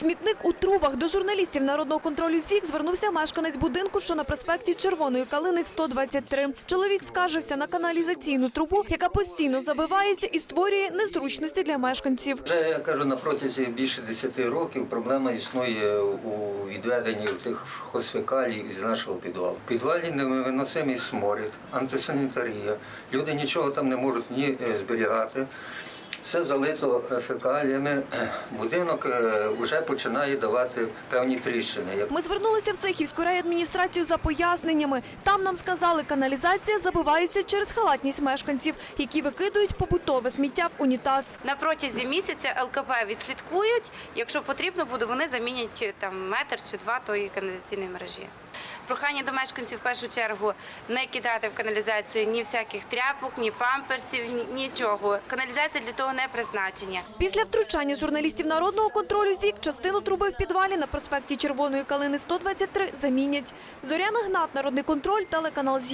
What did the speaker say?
Смітник у трубах до журналістів народного контролю ЗІК звернувся мешканець будинку, що на проспекті Червоної Калини 123. Чоловік скаржився на каналізаційну трубу, яка постійно забивається і створює незручності для мешканців. Вже я кажу, на протязі більше 10 років проблема існує у відведенні тих хосфекалій із нашого підвалу. В підвалі невиносимий сморід, антисанітарія. Люди нічого там не можуть ні е, зберігати. Все залито е, фекаліями. Будинок вже починає давати певні тріщини. Як Ми звернулися в Цехівську райадміністрацію за поясненнями. Там нам сказали, каналізація забивається через халатність мешканців, які викидують побутове сміття в унітаз. На протязі місяця ЛКП відслідкують. Якщо потрібно буде, вони замінять е, там метр чи два тої каналізаційної мережі. Прохання до мешканців в першу чергу не кидати в каналізацію ні всяких тряпок, ні памперсів, ні нічого. Каналізація для того не призначення. Після втручання журналістів народного контролю ЗІК частину труби в підвалі на проспекті Червоної Калини 123 замінять. Зоряна Гнат, Народний контроль, телеканал ЗІК.